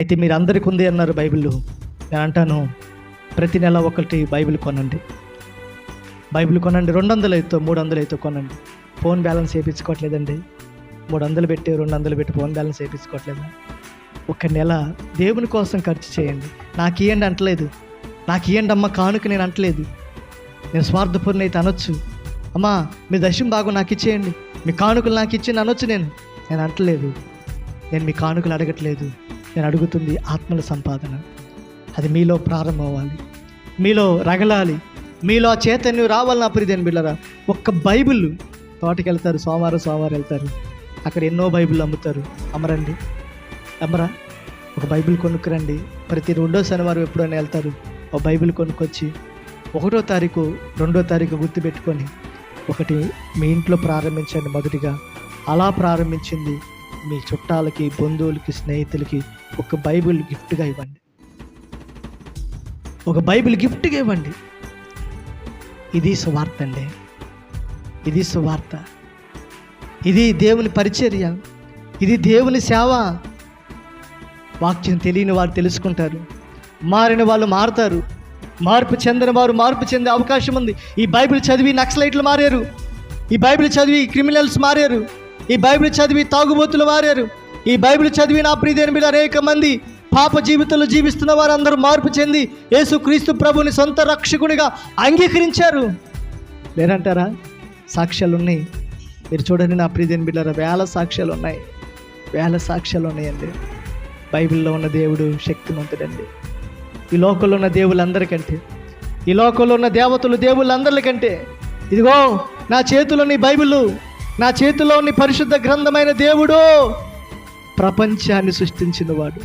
అయితే మీరు అందరికి ఉంది అన్నారు బైబిల్లో. నేను అంటాను ప్రతి నెల ఒకటి బైబిల్ కొనండి. బైబిల్ కొనండి రెండు వందలు అయితే మూడు వందలు అయితే కొనండి. ఫోన్ బ్యాలెన్స్ వేయించుకోవట్లేదండి మూడు వందలు పెట్టి రెండు వందలు పెట్టి ఫోన్ బ్యాలెన్స్ వేయించుకోవట్లేదా ఒక నెల దేవుని కోసం ఖర్చు చేయండి. నాకు ఇవ్వండి అంటలేదు. నాకు ఇవ్వండి అమ్మ కానుక నేను అంటలేదు. నేను స్వార్థపూర్ణ అయితే అనొచ్చు. అమ్మా మీ దశం బాగు నాకు ఇచ్చేయండి మీ కానుకలు నాకు ఇచ్చింది అనొచ్చు నేను. నేను అంటలేదు. నేను మీ కానుకలు అడగట్లేదు. నేను అడుగుతుంది ఆత్మల సంపాదన. అది మీలో ప్రారంభం అవ్వాలి మీలో రగలాలి. మీలో ఆ చైతన్యం రావాలి నా ప్రియదేని బిళ్ళరా ఒక్క బైబిల్ తోటకెళ్తారు సోమవారం సోమవారం వెళ్తారు. అక్కడ ఎన్నో బైబిల్ అమ్ముతారు. అమ్మరండి. అమ్మరా ఒక బైబిల్ కొనుక్కురండి. ప్రతి రెండో శనివారం ఎప్పుడైనా వెళ్తారు. ఒక బైబిల్ కొనుక్కొచ్చి ఒకటో తారీఖు రెండో తారీఖు గుర్తుపెట్టుకొని ఒకటి మీ ఇంట్లో ప్రారంభించండి మొదటిగా. అలా ప్రారంభించింది మీ చుట్టాలకి బంధువులకి స్నేహితులకి ఒక బైబిల్ గిఫ్ట్గా ఇవ్వండి. ఒక బైబిల్ గిఫ్ట్గా ఇవ్వండి. ఇది సువార్త అండి. ఇది సువార్త. ఇది దేవుని పరిచర్య. ఇది దేవుని సేవ. వాక్యం తెలియని వారు తెలుసుకుంటారు. మారిన వాళ్ళు మారుతారు. మార్పు చెందిన వారు మార్పు చెందే అవకాశం ఉంది. ఈ బైబిల్ చదివి నక్సలైట్లు మారారు. ఈ బైబిల్ చదివి క్రిమినల్స్ మారారు. ఈ బైబిల్ చదివి తాగుబోతులు వారారు. ఈ బైబిల్ చదివి నా ప్రియదేని మీద అనేక మంది పాప జీవితంలో జీవిస్తున్న వారందరూ మార్పు చెంది యేసు క్రీస్తు ప్రభుని సొంత రక్షకునిగా అంగీకరించారు. లేరంటారా సాక్ష్యాలు ఉన్నాయి మీరు చూడండి నా ప్రీతిని బిడ్డారా వేల సాక్ష్యాలు ఉన్నాయి వేల సాక్ష్యాలు ఉన్నాయండి బైబిల్లో ఉన్న దేవుడు శక్తిమంతుడండి. ఈ లోకంలో ఉన్న దేవుళ్ళందరికంటే ఈ లోకంలో ఉన్న దేవతలు దేవుళ్ళందరికంటే ఇదిగో నా చేతిలో నీ బైబిల్ నా చేతిలోని పరిశుద్ధ గ్రంథమైన దేవుడు ప్రపంచాన్ని సృష్టించినవాడు.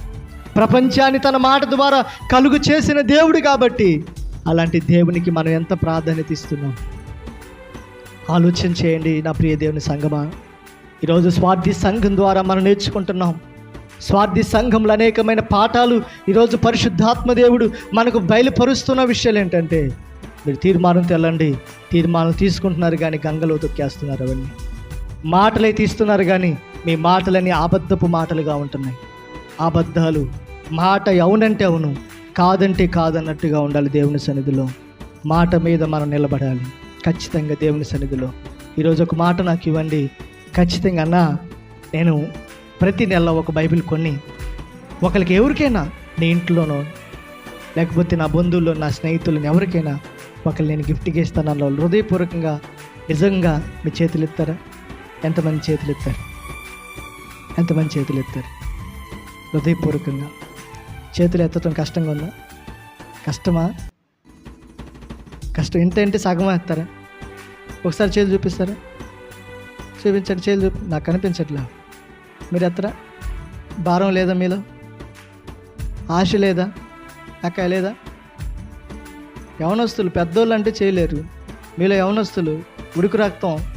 ప్రపంచాన్ని తన మాట ద్వారా కలుగు చేసిన దేవుడు కాబట్టి అలాంటి దేవునికి మనం ఎంత ప్రాధాన్యత ఇస్తున్నాం? ఆలోచన చేయండి నా ప్రియ దేవుని సంగమా. ఈరోజు స్వార్థి సంఘం ద్వారా మనం నేర్చుకుంటున్నాం. స్వార్థి సంఘంలో అనేకమైన పాఠాలు ఈరోజు పరిశుద్ధాత్మ దేవుడు మనకు బయలుపరుస్తున్న విషయాలు ఏంటంటే మీరు తీర్మానం తెల్లండి. తీర్మానం తీసుకుంటున్నారు కానీ గంగలో తొక్కేస్తున్నారు అవన్నీ. మాటలే తీస్తున్నారు కానీ మీ మాటలన్నీ అబద్ధపు మాటలుగా ఉంటున్నాయి. అబద్ధాలు మాట అవునంటే అవును కాదంటే కాదన్నట్టుగా ఉండాలి దేవుని సన్నిధిలో. మాట మీద మనం నిలబడాలి. ఖచ్చితంగా దేవుని సన్నిధిలో. ఈరోజు ఒక మాట నాకు ఇవ్వండి. ఖచ్చితంగా అన్నా నేను ప్రతి నెల ఒక బైబిల్ కొన్ని ఒకరికి ఎవరికైనా నీ ఇంట్లోనో లేకపోతే నా బంధువుల్లో నా స్నేహితులను ఎవరికైనా ఒకరు నేను గిఫ్ట్గా ఇస్తాను హృదయపూర్వకంగా నిజంగా మీ చేతులు ఇస్తారా ఎంతమంది చేతులు ఎత్తారు? ఎంతమంది చేతులు ఎత్తారు? హృదయపూర్వకంగా. చేతులు ఎత్తడం కష్టంగా ఉందా? కష్టమా? కష్టం. ఎంత అంటే సగమా ఎత్తారా? ఒకసారి చేతులు చూపిస్తారా? చూపించండి చేతులు చూపి. నాకు కనిపించట్లా. మీరు ఎత్తరా? భారం లేదా మీలో? ఆశ లేదా? అక్క లేదా? యవనస్తులు పెద్దోళ్ళు అంటే చేయలేరు. మీలో యవనస్తులు ఉడుకు రక్తం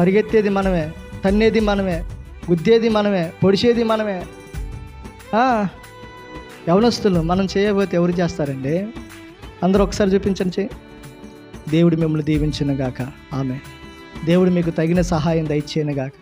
పరిగెత్తేది మనమే తన్నేది మనమే గుద్దేది మనమే పొడిచేది మనమే. యవనస్తులు మనం చేయబోతే ఎవరు చేస్తారండి? అందరూ ఒకసారి చూపించండి చేయి దేవుడు మిమ్మల్ని దీవించిన గాక ఆమె దేవుడు మీకు తగిన సహాయం దయచేయను గాక